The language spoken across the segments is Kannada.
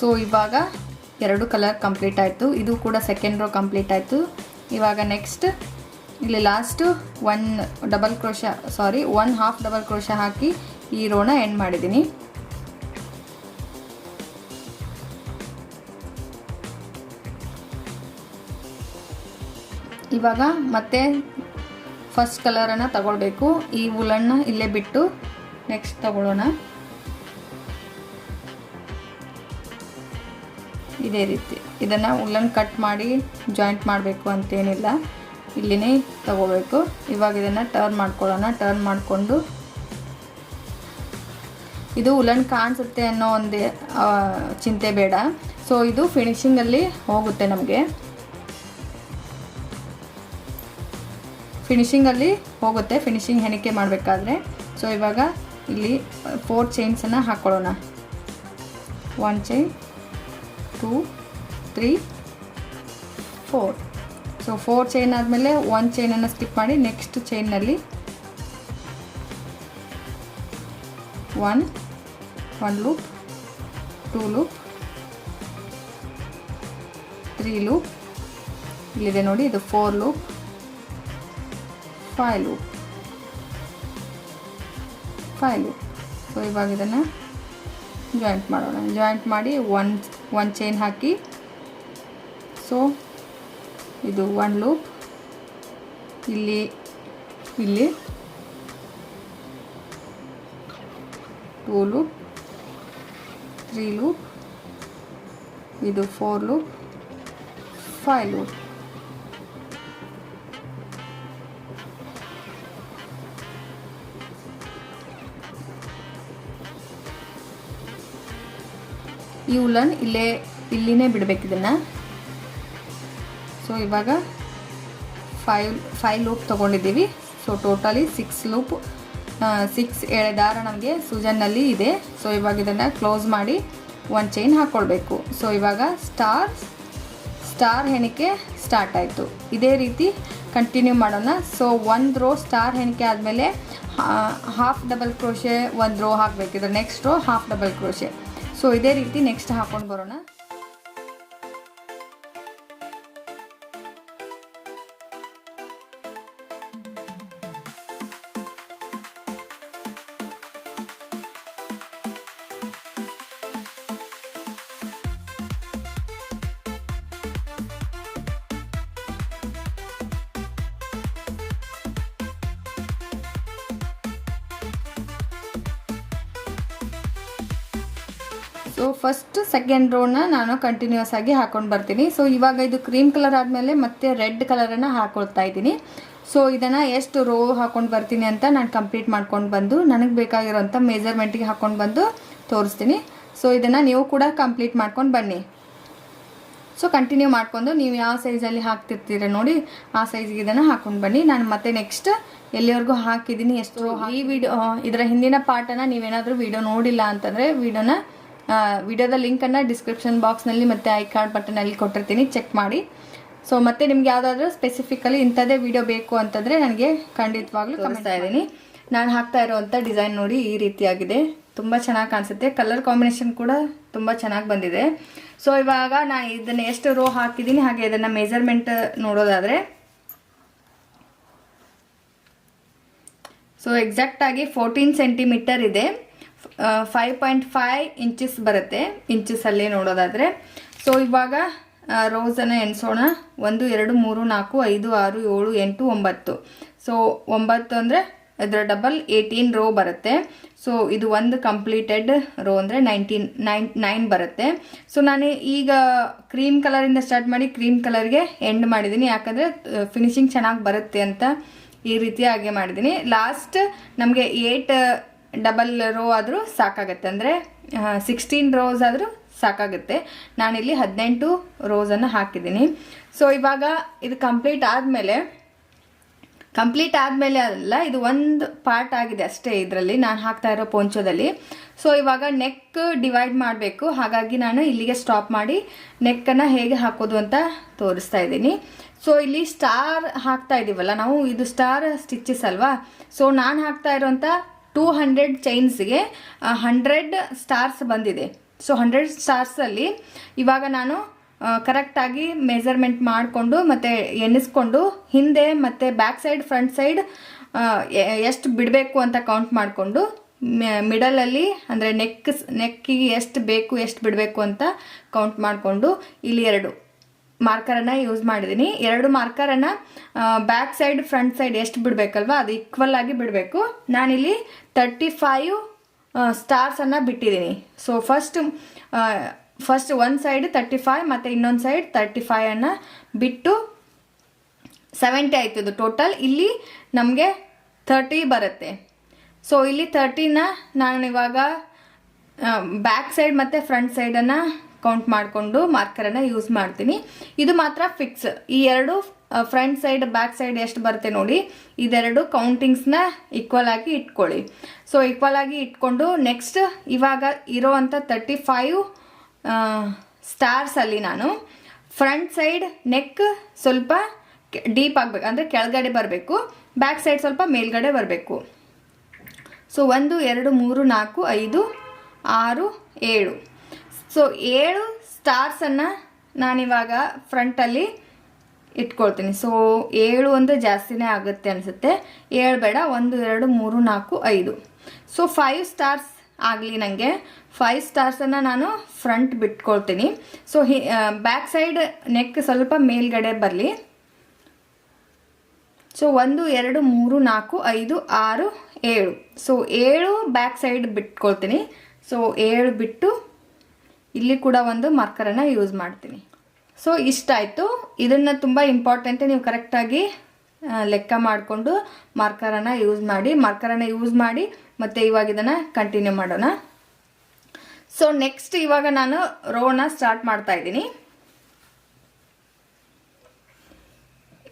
ಸೊ ಇವಾಗ ಎರಡು ಕಲರ್ ಕಂಪ್ಲೀಟ್ ಆಯಿತು. ಇದು ಕೂಡ ಸೆಕೆಂಡ್ ರೋ ಕಂಪ್ಲೀಟ್ ಆಯಿತು. ಇವಾಗ ನೆಕ್ಸ್ಟ್ ಇಲ್ಲಿ last one double crochet sorry one half double crochet ಹಾಕಿ ಈ ರೋನ ಎಂಡ್ ಮಾಡಿದ್ದೀನಿ. ಇವಾಗ ಮತ್ತೆ ಫಸ್ಟ್ ಕಲರನ್ನು ತಗೊಳ್ಬೇಕು. ಈ ವುಲನ್ನ ಇಲ್ಲೇ ಬಿಟ್ಟು ನೆಕ್ಸ್ಟ್ ತಗೊಳ್ಳೋಣ. ಇದೇ ರೀತಿ. ಇದನ್ನು ಉಲ್ಲನ್ ಕಟ್ ಮಾಡಿ ಜಾಯಿಂಟ್ ಮಾಡಬೇಕು ಅಂತೇನಿಲ್ಲ. ಇಲ್ಲಿನೇ ತಗೋಬೇಕು. ಇವಾಗ ಇದನ್ನು ಟರ್ನ್ ಮಾಡ್ಕೊಳ್ಳೋಣ. ಟರ್ನ್ ಮಾಡಿಕೊಂಡು ಇದು ಉಲನ್ ಕಾಣಿಸುತ್ತೆ ಅನ್ನೋ ಒಂದು ಚಿಂತೆ ಬೇಡ. ಸೊ ಇದು ಫಿನಿಶಿಂಗಲ್ಲಿ ಹೋಗುತ್ತೆ ನಮಗೆ. ಫಿನಿಶಿಂಗಲ್ಲಿ ಹೋಗುತ್ತೆ. ಫಿನಿಶಿಂಗ್ ಹೆಣಿಕೆ ಮಾಡಬೇಕಾದ್ರೆ. ಸೊ ಇವಾಗ ಇಲ್ಲಿ ಫೋರ್ ಚೈನ್ಸನ್ನು ಹಾಕ್ಕೊಳ್ಳೋಣ one chain two three four so four chain ಆದಮೇಲೆ ಒನ್ ಚೈನನ್ನು ಸ್ಕಿಪ್ ಮಾಡಿ next ಚೈನಲ್ಲಿ one one loop two loop three loop ಇಲ್ಲಿದೆ ನೋಡಿ, ಇದು four loop five loop five loop so ಇವಾಗ ಇದನ್ನು ಜಾಯಿಂಟ್ ಮಾಡೋಣ. ಜಾಯಿಂಟ್ ಮಾಡಿ ಒನ್ ಒನ್ ಚೈನ್ ಹಾಕಿ. ಸೊ ಇದು ಒನ್ ಲೂಪ್ ಇಲ್ಲಿ ಇಲ್ಲಿ. ಟೂ ಲೂಪ್ ತ್ರೀ ಲೂಪ್ ಇದು ಫೋರ್ ಲೂಪ್ ಫೈವ್ ಲೂಪ್ ಈ ಉಲ್ಲನ್ ಇಲ್ಲೇ, ಇಲ್ಲಿನೇ ಬಿಡಬೇಕು ಇದನ್ನು. ಸೊ ಇವಾಗ ಫೈವ್ ಫೈವ್ ಲೂಪ್ ತೊಗೊಂಡಿದ್ದೀವಿ. So totally six loop six ಎಳೆದಾರ ನಮಗೆ ಸೂಜನ್ನಲ್ಲಿ ಇದೆ. ಸೊ ಇವಾಗ ಇದನ್ನು ಕ್ಲೋಸ್ ಮಾಡಿ ಒಂದು ಚೈನ್ ಹಾಕ್ಕೊಳ್ಬೇಕು ಸೊ ಇವಾಗ ಸ್ಟಾರ್ ಸ್ಟಾರ್ ಹೆಣಿಕೆ ಸ್ಟಾರ್ಟ್ ಆಯಿತು. ಇದೇ ರೀತಿ ಕಂಟಿನ್ಯೂ ಮಾಡೋಣ. ಸೊ ಒಂದು ರೋ ಸ್ಟಾರ್ ಹೆಣಿಕೆ ಆದಮೇಲೆ ಹಾಫ್ ಡಬಲ್ ಕ್ರೋಶೆ ಒಂದು row ಹಾಕಬೇಕಿದ್ರೆ next row half double crochet so ಇದೇ ರೀತಿ ನೆಕ್ಸ್ಟ್ ಹಾಕೊಂಡು ಬರೋಣ. ಸೊ ಫಸ್ಟ್ ಸೆಕೆಂಡ್ ರೋನ ನಾನು ಕಂಟಿನ್ಯೂಸ್ ಆಗಿ ಹಾಕೊಂಡು ಬರ್ತೀನಿ. ಸೊ ಇವಾಗ ಇದು ಕ್ರೀಮ್ ಕಲರ್ ಆದಮೇಲೆ ಮತ್ತೆ ರೆಡ್ ಕಲರನ್ನು ಹಾಕೊಳ್ತಾ ಇದ್ದೀನಿ. ಸೊ ಇದನ್ನು ಎಷ್ಟು ರೋ ಹಾಕೊಂಡು ಬರ್ತೀನಿ ಅಂತ ನಾನು ಕಂಪ್ಲೀಟ್ ಮಾಡ್ಕೊಂಡು ಬಂದು ನನಗೆ ಬೇಕಾಗಿರೋಂಥ ಮೆಜರ್ಮೆಂಟಿಗೆ ಹಾಕೊಂಡು ಬಂದು ತೋರಿಸ್ತೀನಿ. ಸೊ ಇದನ್ನು ನೀವು ಕೂಡ ಕಂಪ್ಲೀಟ್ ಮಾಡ್ಕೊಂಡು ಬನ್ನಿ. ಸೊ ಕಂಟಿನ್ಯೂ ಮಾಡ್ಕೊಂಡು ನೀವು ಯಾವ ಸೈಜಲ್ಲಿ ಹಾಕ್ತಿರ್ತೀರ ನೋಡಿ ಆ ಸೈಜ್ಗೆ ಇದನ್ನು ಹಾಕೊಂಡು ಬನ್ನಿ. ನಾನು ಮತ್ತೆ ನೆಕ್ಸ್ಟ್ ಎಲ್ಲಿವರೆಗೂ ಹಾಕಿದ್ದೀನಿ ಎಷ್ಟು ಈ ವಿಡಿಯೋ ಇದರ ಹಿಂದಿನ ಪಾರ್ಟನ್ನು ನೀವೇನಾದರೂ ವಿಡಿಯೋ ನೋಡಿಲ್ಲ ಅಂತಂದರೆ ವಿಡಿಯೋನ ವಿಡಿಯೋದ ಲಿಂಕನ್ನು ಡಿಸ್ಕ್ರಿಪ್ಷನ್ ಬಾಕ್ಸ್ನಲ್ಲಿ ಮತ್ತು ಐ ಕಾರ್ಡ್ ಬಟನಲ್ಲಿ ಕೊಟ್ಟಿರ್ತೀನಿ ಚೆಕ್ ಮಾಡಿ. ಸೊ ಮತ್ತೆ ನಿಮ್ಗೆ ಯಾವುದಾದ್ರೂ ಸ್ಪೆಸಿಫಿಕಲಿ ಇಂಥದ್ದೇ ವಿಡಿಯೋ ಬೇಕು ಅಂತಂದರೆ ನನಗೆ ಖಂಡಿತವಾಗ್ಲೂ ಕಮಿಸ್ತಾ ಇದ್ದೀನಿ. ನಾನು ಹಾಕ್ತಾ ಇರೋವಂಥ ಡಿಸೈನ್ ನೋಡಿ ಈ ರೀತಿಯಾಗಿದೆ. ತುಂಬ ಚೆನ್ನಾಗಿ ಕಾಣಿಸುತ್ತೆ. ಕಲರ್ ಕಾಂಬಿನೇಷನ್ ಕೂಡ ತುಂಬ ಚೆನ್ನಾಗಿ ಬಂದಿದೆ. ಸೊ ಇವಾಗ ನಾನು ಇದನ್ನು ಎಷ್ಟು ರೋ ಹಾಕಿದ್ದೀನಿ ಹಾಗೆ ಇದನ್ನು ಮೆಜರ್ಮೆಂಟ್ ನೋಡೋದಾದರೆ. ಸೊ ಎಕ್ಸಾಕ್ಟಾಗಿ ಫೋರ್ಟೀನ್ ಸೆಂಟಿಮೀಟರ್ ಇದೆ. ಫೈವ್ ಪಾಯಿಂಟ್ ಫೈವ್ ಇಂಚಸ್ ಬರುತ್ತೆ. ಇಂಚಸಲ್ಲೇ ನೋಡೋದಾದರೆ. ಸೊ ಇವಾಗ ರೋಸನ್ನು ಎಣಿಸೋಣ. ಒಂದು, ಎರಡು, ಮೂರು, ನಾಲ್ಕು, ಐದು, ಆರು, ಏಳು, ಎಂಟು, ಒಂಬತ್ತು. ಸೊ ಒಂಬತ್ತು ಅಂದರೆ ಇದರ ಡಬಲ್ ಏಯ್ಟೀನ್ ರೋ ಬರುತ್ತೆ. ಸೊ ಇದು ಒಂದು ಕಂಪ್ಲೀಟೆಡ್ ರೋ ಅಂದರೆ ನೈನ್ಟೀನ್ ನೈನ್ ನೈನ್ ಬರುತ್ತೆ. ಸೊ ನಾನು ಈಗ ಕ್ರೀಮ್ ಕಲರಿಂದ ಸ್ಟಾರ್ಟ್ ಮಾಡಿ ಕ್ರೀಮ್ ಕಲರ್ಗೆ ಎಂಡ್ ಮಾಡಿದ್ದೀನಿ ಯಾಕಂದರೆ ಫಿನಿಶಿಂಗ್ ಚೆನ್ನಾಗಿ ಬರುತ್ತೆ ಅಂತ ಈ ರೀತಿ ಹಾಗೆ ಮಾಡಿದ್ದೀನಿ ಲಾಸ್ಟ್ ನಮಗೆ ಏಟ್ ಡಬಲ್ ರೋ ಆದರೂ ಸಾಕಾಗುತ್ತೆ. ಅಂದರೆ ಸಿಕ್ಸ್ಟೀನ್ ರೋಸ್ ಆದರೂ ಸಾಕಾಗುತ್ತೆ. ನಾನಿಲ್ಲಿ ಹದಿನೆಂಟು ರೋಸನ್ನು ಹಾಕಿದ್ದೀನಿ. ಸೊ ಇವಾಗ ಇದು ಕಂಪ್ಲೀಟ್ ಆದಮೇಲೆ ಕಂಪ್ಲೀಟ್ ಆದಮೇಲೆ ಅಲ್ಲ, ಇದು ಒಂದು ಪಾರ್ಟ್ ಆಗಿದೆ ಅಷ್ಟೇ ಇದರಲ್ಲಿ. ನಾನು ಹಾಕ್ತಾ ಇರೋ ಪೊಂಚೋದಲ್ಲಿ ಸೊ ಇವಾಗ ನೆಕ್ ಡಿವೈಡ್ ಮಾಡಬೇಕು. ಹಾಗಾಗಿ ನಾನು ಇಲ್ಲಿಗೆ ಸ್ಟಾಪ್ ಮಾಡಿ ನೆಕ್ಕನ್ನು ಹೇಗೆ ಹಾಕೋದು ಅಂತ ತೋರಿಸ್ತಾ ಇದ್ದೀನಿ. ಸೊ ಇಲ್ಲಿ ಸ್ಟಾರ್ ಹಾಕ್ತಾ ಇದ್ದೀವಲ್ಲ ನಾವು ಇದು ಸ್ಟಾರ್ ಸ್ಟಿಚಸ್ ಅಲ್ವಾ? ಸೊ ನಾನು ಹಾಕ್ತಾ ಇರೋಂಥ ಟೂ ಹಂಡ್ರೆಡ್ ಚೈನ್ಸ್ಗೆ ಹಂಡ್ರೆಡ್ ಸ್ಟಾರ್ಸ್ ಬಂದಿದೆ. ಸೊ ಹಂಡ್ರೆಡ್ ಸ್ಟಾರ್ಸಲ್ಲಿ ಇವಾಗ ನಾನು ಕರೆಕ್ಟಾಗಿ ಮೆಜರ್ಮೆಂಟ್ ಮಾಡಿಕೊಂಡು ಮತ್ತು ಎಣಿಸ್ಕೊಂಡು ಹಿಂದೆ ಮತ್ತು ಬ್ಯಾಕ್ ಸೈಡ್ ಫ್ರಂಟ್ ಸೈಡ್ ಎಷ್ಟು ಬಿಡಬೇಕು ಅಂತ ಕೌಂಟ್ ಮಾಡಿಕೊಂಡು ಮಿಡಲಲ್ಲಿ ಅಂದರೆ ನೆಕ್ ನೆಕ್ಕಿಗೆ ಎಷ್ಟು ಬೇಕು, ಎಷ್ಟು ಬಿಡಬೇಕು ಅಂತ ಕೌಂಟ್ ಮಾಡಿಕೊಂಡು ಇಲ್ಲಿ ಎರಡು. ಮಾರ್ಕರನ್ನು ಯೂಸ್ ಮಾಡಿದ್ದೀನಿ. ಎರಡು ಮಾರ್ಕರನ್ನು ಬ್ಯಾಕ್ ಸೈಡ್, ಫ್ರಂಟ್ ಸೈಡ್ ಎಷ್ಟು ಬಿಡಬೇಕಲ್ವ? ಅದು ಈಕ್ವಲ್ ಆಗಿ ಬಿಡಬೇಕು. ನಾನಿಲ್ಲಿ ತರ್ಟಿ ಫೈವ್ ಸ್ಟಾರ್ಸನ್ನು ಬಿಟ್ಟಿದ್ದೀನಿ. ಸೊ ಫಸ್ಟ್ ಫಸ್ಟ್ ಒಂದು ಸೈಡ್ ತರ್ಟಿ ಫೈವ್, ಮತ್ತು ಇನ್ನೊಂದು ಸೈಡ್ ತರ್ಟಿ ಫೈವನ್ನು ಬಿಟ್ಟು ಸೆವೆಂಟಿ ಆಯ್ತದು ಟೋಟಲ್ ಇಲ್ಲಿ ನಮಗೆ ತರ್ಟಿ ಬರುತ್ತೆ. ಸೊ ಇಲ್ಲಿ ತರ್ಟಿನ ನಾನು ಇವಾಗ ಬ್ಯಾಕ್ ಸೈಡ್ ಮತ್ತು ಫ್ರಂಟ್ ಸೈಡನ್ನು ಕೌಂಟ್ ಮಾಡಿಕೊಂಡು ಮಾರ್ಕರನ್ನು ಯೂಸ್ ಮಾಡ್ತೀನಿ. ಇದು ಮಾತ್ರ ಫಿಕ್ಸ್ ಈ ಎರಡು ಫ್ರಂಟ್ ಸೈಡ್ ಬ್ಯಾಕ್ ಸೈಡ್ ಎಷ್ಟು ಬರುತ್ತೆ ನೋಡಿ, ಇದೆರಡು ಕೌಂಟಿಂಗ್ಸ್ನ ಈಕ್ವಲ್ ಆಗಿ ಇಟ್ಕೊಳ್ಳಿ. ಸೊ ಈಕ್ವಲ್ ಆಗಿ ಇಟ್ಕೊಂಡು ನೆಕ್ಸ್ಟ್ ಇವಾಗ ಇರೋ ಅಂಥ ತರ್ಟಿ ಫೈವ್ ಸ್ಟಾರ್ಸಲ್ಲಿ ನಾನು ಫ್ರಂಟ್ ಸೈಡ್ ನೆಕ್ ಸ್ವಲ್ಪ ಡೀಪ್ ಆಗಬೇಕು. ಅಂದರೆ ಕೆಳಗಡೆ ಬರಬೇಕು ಬ್ಯಾಕ್ ಸೈಡ್ ಸ್ವಲ್ಪ ಮೇಲ್ಗಡೆ ಬರಬೇಕು. ಸೊ ಒಂದು, ಎರಡು, ಮೂರು, ನಾಲ್ಕು, ಐದು, ಆರು, ಏಳು. ಸೊ ಏಳು ಸ್ಟಾರ್ಸನ್ನು ನಾನಿವಾಗ ಫ್ರಂಟಲ್ಲಿ ಇಟ್ಕೊಳ್ತೀನಿ. ಸೊ ಏಳು ಅಂದರೆ ಜಾಸ್ತಿನೇ ಆಗುತ್ತೆ ಅನಿಸುತ್ತೆ. ಏಳು ಬೇಡ, ಒಂದು, ಎರಡು, ಮೂರು, ನಾಲ್ಕು, ಐದು. ಸೊ ಫೈವ್ ಸ್ಟಾರ್ಸ್ ಆಗಲಿ ನನಗೆ ಫೈವ್ ಸ್ಟಾರ್ಸನ್ನು ನಾನು ಫ್ರಂಟ್ ಬಿಟ್ಕೊಳ್ತೀನಿ. ಸೊ ಹಿ ಬ್ಯಾಕ್ ಸೈಡ್ ನೆಕ್ ಸ್ವಲ್ಪ ಮೇಲ್ಗಡೆ ಬರಲಿ. ಸೊ ಒಂದು, ಎರಡು, ಮೂರು, ನಾಲ್ಕು, ಐದು, ಆರು, ಏಳು. ಸೊ ಏಳು ಬ್ಯಾಕ್ ಸೈಡ್ ಬಿಟ್ಕೊಳ್ತೀನಿ. ಸೊ ಏಳು ಬಿಟ್ಟು ಇಲ್ಲಿ ಕೂಡ ಒಂದು ಮಾರ್ಕರನ್ನು ಯೂಸ್ ಮಾಡ್ತೀನಿ. ಸೊ ಇಷ್ಟಾಯಿತು ಇದನ್ನು ತುಂಬ ಇಂಪಾರ್ಟೆಂಟ್ ನೀವು ಕರೆಕ್ಟಾಗಿ ಲೆಕ್ಕ ಮಾಡಿಕೊಂಡು ಮಾರ್ಕರನ್ನು ಯೂಸ್ ಮಾಡಿ ಮಾರ್ಕರನ್ನು ಯೂಸ್ ಮಾಡಿ, ಮತ್ತು ಇವಾಗ ಇದನ್ನು ಕಂಟಿನ್ಯೂ ಮಾಡೋಣ. ಸೊ ನೆಕ್ಸ್ಟ್ ಇವಾಗ ನಾನು ರೋನ ಸ್ಟಾರ್ಟ್ ಮಾಡ್ತಾ ಇದ್ದೀನಿ.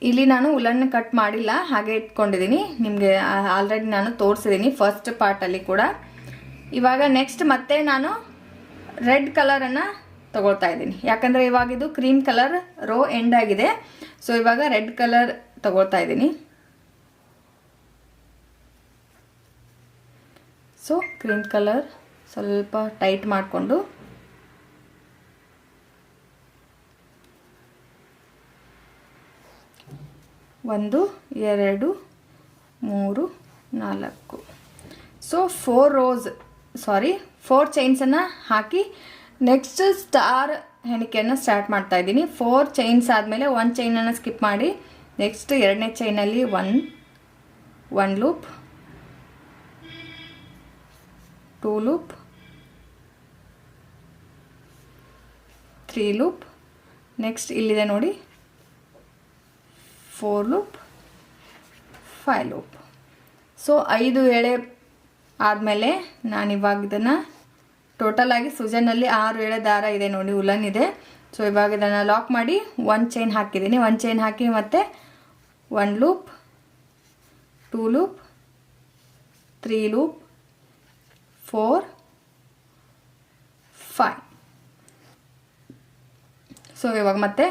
ಇಲ್ಲಿ ನಾನು ಉಲನ್ ಕಟ್ ಮಾಡಿಲ್ಲ, ಹಾಗೆ ಇಟ್ಕೊಂಡಿದ್ದೀನಿ. ನಿಮಗೆ ಆಲ್ರೆಡಿ ನಾನು ತೋರಿಸಿದ್ದೀನಿ ಫಸ್ಟ್ ಪಾರ್ಟಲ್ಲಿ ಕೂಡ. ಇವಾಗ ನೆಕ್ಸ್ಟ್ ಮತ್ತೆ ನಾನು ರೆಡ್ ಕಲರನ್ನು ತೊಗೊಳ್ತಾ ಇದ್ದೀನಿ. ಯಾಕಂದರೆ ಇವಾಗ ಇದು ಕ್ರೀಮ್ ಕಲರ್ ರೋ ಎಂಡ್ ಆಗಿದೆ. ಸೊ ಇವಾಗ ರೆಡ್ ಕಲರ್ ತಗೊಳ್ತಾ ಇದ್ದೀನಿ. ಸೊ ಕ್ರೀಮ್ ಕಲರ್ ಸ್ವಲ್ಪ ಟೈಟ್ ಮಾಡಿಕೊಂಡು ಒಂದು, ಎರಡು, ಮೂರು, ನಾಲ್ಕು. So four rows sorry four ಚೈನ್ಸನ್ನು ಹಾಕಿ ನೆಕ್ಸ್ಟ್ ಸ್ಟಾರ್ ಹೆಣಿಕೆಯನ್ನು ಸ್ಟಾರ್ಟ್ ಮಾಡ್ತಾ ಇದ್ದೀನಿ. ಫೋರ್ ಚೈನ್ಸ್ ಆದಮೇಲೆ ಒಂದು ಚೈನನ್ನು ಸ್ಕಿಪ್ ಮಾಡಿ ನೆಕ್ಸ್ಟ್ ಎರಡನೇ ಚೈನಲ್ಲಿ one one loop two loop three loop next ಇಲ್ಲಿದೆ ನೋಡಿ four loop five loop so ಐದು ಎಳೆ ಆದಮೇಲೆ ನಾನು ಇವಾಗ ಇದನ್ನು ಟೋಟಲಾಗಿ ಸುಜನಲ್ಲಿ ಆರು ಏಳೆ ದಾರ ಇದೆ ನೋಡಿ, ಉಲನ್ ಇದೆ. ಸೊ ಇವಾಗ ಇದನ್ನು ಲಾಕ್ ಮಾಡಿ ಒನ್ ಚೈನ್ ಹಾಕಿದ್ದೀನಿ. ಒನ್ ಚೈನ್ ಹಾಕಿ ಮತ್ತು one loop two loop three loop four five so ಇವಾಗ ಮತ್ತೆ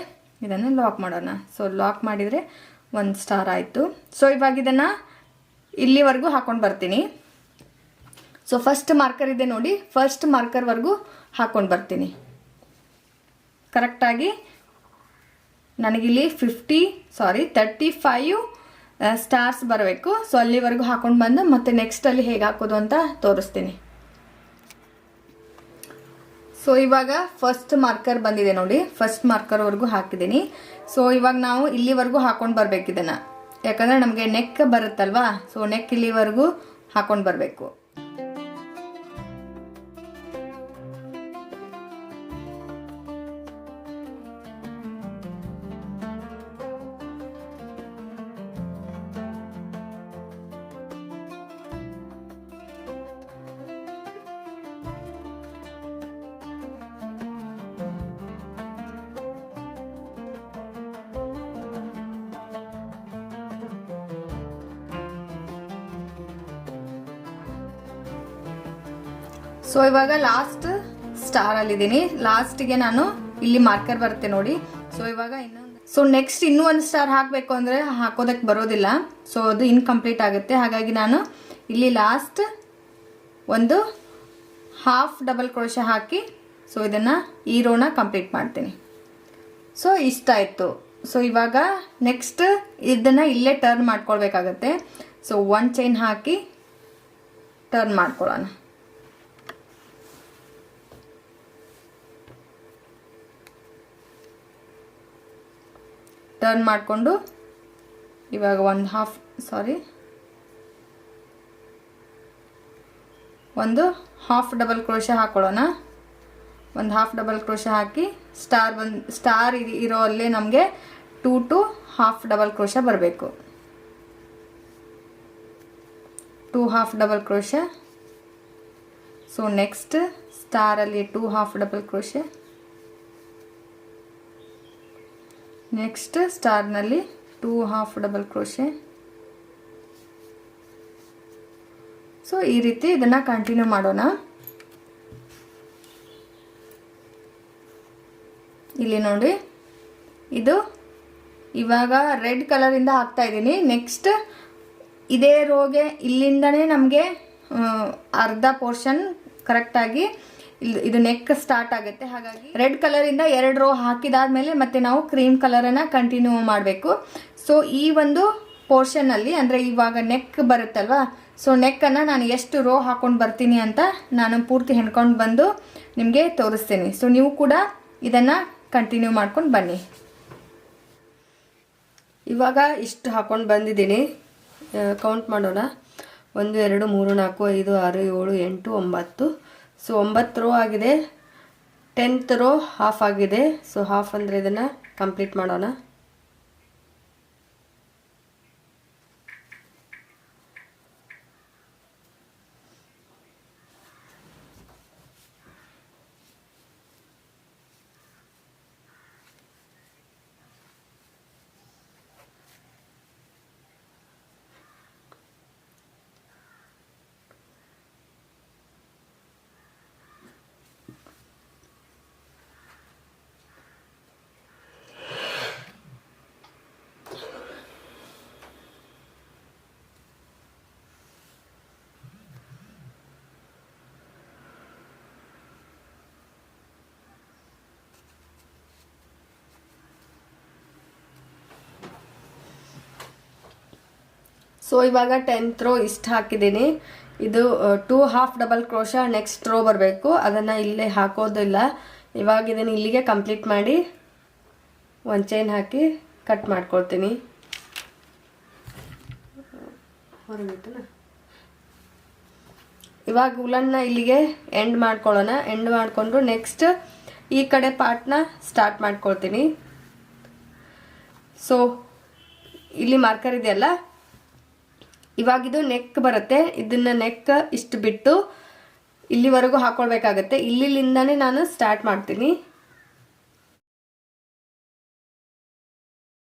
ಇದನ್ನು ಲಾಕ್ ಮಾಡೋಣ. ಸೊ ಲಾಕ್ ಮಾಡಿದರೆ ಒಂದು ಸ್ಟಾರ್ ಆಯಿತು. ಸೊ ಇವಾಗ ಇದನ್ನು ಇಲ್ಲಿವರೆಗೂ ಹಾಕೊಂಡು ಬರ್ತೀನಿ. ಸೊ ಫಸ್ಟ್ ಮಾರ್ಕರ್ ಇದೆ ನೋಡಿ. ಫಸ್ಟ್ ಮಾರ್ಕರ್ವರೆಗೂ ಹಾಕೊಂಡು ಬರ್ತೀನಿ. ಕರೆಕ್ಟಾಗಿ ನನಗಿಲ್ಲಿ fifty sorry thirty five stars ಬರಬೇಕು. ಸೊ ಅಲ್ಲಿವರೆಗೂ ಹಾಕೊಂಡು ಬಂದು ಮತ್ತೆ ನೆಕ್ಸ್ಟ್ ಅಲ್ಲಿ ಹೇಗೆ ಹಾಕೋದು ಅಂತ ತೋರಿಸ್ತೀನಿ. ಸೊ ಇವಾಗ ಫಸ್ಟ್ ಮಾರ್ಕರ್ ಬಂದಿದೆ ನೋಡಿ. ಫಸ್ಟ್ ಮಾರ್ಕರ್ವರೆಗೂ ಹಾಕಿದ್ದೀನಿ. ಸೊ ಇವಾಗ ನಾವು ಇಲ್ಲಿವರೆಗೂ ಹಾಕೊಂಡು ಬರಬೇಕಿದನ್ನು ಯಾಕಂದರೆ ನಮಗೆ ನೆಕ್ ಬರುತ್ತಲ್ವಾ? ಸೊ ನೆಕ್ ಇಲ್ಲಿವರೆಗೂ ಹಾಕೊಂಡು ಬರಬೇಕು. ಸೊ ಇವಾಗ ಲಾಸ್ಟ್ ಸ್ಟಾರ್ ಅಲ್ಲಿದ್ದೀನಿ. ಲಾಸ್ಟ್ಗೆ ನಾನು ಇಲ್ಲಿ ಮಾರ್ಕರ್ ಬರುತ್ತೆ ನೋಡಿ. ಸೊ ಇವಾಗ ಇನ್ನೊಂದು ಸೊ ನೆಕ್ಸ್ಟ್ ಇನ್ನೂ ಒಂದು ಸ್ಟಾರ್ ಹಾಕಬೇಕು ಅಂದರೆ ಹಾಕೋದಕ್ಕೆ ಬರೋದಿಲ್ಲ. ಸೊ ಅದು ಇನ್ಕಂಪ್ಲೀಟ್ ಆಗುತ್ತೆ. ಹಾಗಾಗಿ ನಾನು ಇಲ್ಲಿ ಲಾಸ್ಟ್ ಒಂದು ಹಾಫ್ ಡಬಲ್ ಕ್ರೋಶ ಹಾಕಿ ಸೊ ಇದನ್ನು ಈ ರೋನ ಕಂಪ್ಲೀಟ್ ಮಾಡ್ತೀನಿ. ಸೊ ಇಷ್ಟ ಆಯಿತು. ಸೊ ಇವಾಗ ನೆಕ್ಸ್ಟ್ ಇದನ್ನು ಇಲ್ಲೇ ಟರ್ನ್ ಮಾಡ್ಕೊಳ್ಬೇಕಾಗತ್ತೆ. ಸೊ ಒನ್ ಚೈನ್ ಹಾಕಿ ಟರ್ನ್ ಮಾಡ್ಕೊಳ್ಳೋಣ. ಟರ್ನ್ ಮಾಡಿಕೊಂಡು ಇವಾಗ ಒಂದು ಹಾಫ್ ಸಾರಿ ಒಂದು ಹಾಫ್ ಡಬಲ್ ಕ್ರೋಶ ಹಾಕೊಳ್ಳೋಣ. ಒಂದು ಹಾಫ್ ಡಬಲ್ ಕ್ರೋಶ ಹಾಕಿ ಸ್ಟಾರ್ ಬಂದು ಸ್ಟಾರ್ ಇರೋ ಅಲ್ಲೇ ನಮಗೆ two two half double crochet ಬರಬೇಕು. Two half double crochet so next ಸ್ಟಾರಲ್ಲಿ two half double crochet next ಸ್ಟಾರ್ನಲ್ಲಿ two half double crochet so ಈ ರೀತಿ ಇದನ್ನು ಕಂಟಿನ್ಯೂ ಮಾಡೋಣ. ಇಲ್ಲಿ ನೋಡಿ, ಇದು ಇವಾಗ ರೆಡ್ ಕಲರಿಂದ ಹಾಕ್ತಾ ಇದ್ದೀನಿ. ನೆಕ್ಸ್ಟ್ ಇದೇ ರೋಗೆ ಇಲ್ಲಿಂದನೇ ನಮಗೆ ಅರ್ಧ ಪೋರ್ಷನ್ ಕರೆಕ್ಟಾಗಿ ಇದು ನೆಕ್ ಸ್ಟಾರ್ಟ್ ಆಗುತ್ತೆ. ಹಾಗಾಗಿ ರೆಡ್ ಕಲರಿಂದ ಎರಡು ರೋ ಹಾಕಿದಾದ್ಮೇಲೆ ಮತ್ತೆ ನಾವು ಕ್ರೀಮ್ ಕಲರನ್ನು ಕಂಟಿನ್ಯೂ ಮಾಡಬೇಕು. ಸೊ ಈ ಒಂದು ಪೋರ್ಷನಲ್ಲಿ ಅಂದರೆ ಇವಾಗ ನೆಕ್ ಬರುತ್ತಲ್ವಾ? ಸೊ ನೆಕ್ಕನ್ನು ನಾನು ಎಷ್ಟು ರೋ ಹಾಕೊಂಡು ಬರ್ತೀನಿ ಅಂತ ನಾನು ಪೂರ್ತಿ ಹೆಣ್ಕೊಂಡು ಬಂದು ನಿಮಗೆ ತೋರಿಸ್ತೀನಿ. ಸೊ ನೀವು ಕೂಡ ಇದನ್ನು ಕಂಟಿನ್ಯೂ ಮಾಡ್ಕೊಂಡು ಬನ್ನಿ. ಇವಾಗ ಇಷ್ಟು ಹಾಕೊಂಡು ಬಂದಿದ್ದೀನಿ. ಕೌಂಟ್ ಮಾಡೋಣ. ಒಂದು, ಎರಡು, ಮೂರು, ನಾಲ್ಕು, ಐದು, ಆರು, ಏಳು, ಎಂಟು, ಒಂಬತ್ತು ಸೊ ಒಂಬತ್ತು ರೋ ಆಗಿದೆ. ಟೆಂತ್ ರೋ ಹಾಫ್ ಆಗಿದೆ. ಸೊ ಹಾಫ್ ಅಂದರೆ ಇದನ್ನು ಕಂಪ್ಲೀಟ್ ಮಾಡೋಣ. ಸೊ ಇವಾಗ ಟೆಂತ್ ರೋ ಇಷ್ಟು ಹಾಕಿದ್ದೀನಿ ಇದು two half double crochet next row ಬರಬೇಕು. ಅದನ್ನು ಇಲ್ಲೇ ಹಾಕೋದಿಲ್ಲ. ಇವಾಗ ಇದನ್ನು ಇಲ್ಲಿಗೆ ಕಂಪ್ಲೀಟ್ ಮಾಡಿ ಒಂದು ಚೈನ್ ಹಾಕಿ ಕಟ್ ಮಾಡ್ಕೊಳ್ತೀನಿ. ಇವಾಗ ಉಲನ್ನ ಇಲ್ಲಿಗೆ ಎಂಡ್ ಮಾಡ್ಕೊಳ್ಳೋಣ. ಎಂಡ್ ಮಾಡಿಕೊಂಡು ನೆಕ್ಸ್ಟ್ ಈ ಕಡೆ ಪಾರ್ಟ್ನ ಸ್ಟಾರ್ಟ್ ಮಾಡ್ಕೊಳ್ತೀನಿ. ಸೊ ಇಲ್ಲಿ ಮಾರ್ಕರ್ ಇದೆಯಲ್ಲ? ಇವಾಗಿದು ನೆಕ್ ಬರುತ್ತೆ. ಇದನ್ನ ನೆಕ್ ಇಷ್ಟು ಬಿಟ್ಟು ಇಲ್ಲಿವರೆಗೂ ಹಾಕೊಳ್ಬೇಕಾಗತ್ತೆ. ಇಲ್ಲಿಂದಾನೇ ನಾನು ಸ್ಟಾರ್ಟ್ ಮಾಡ್ತೀನಿ.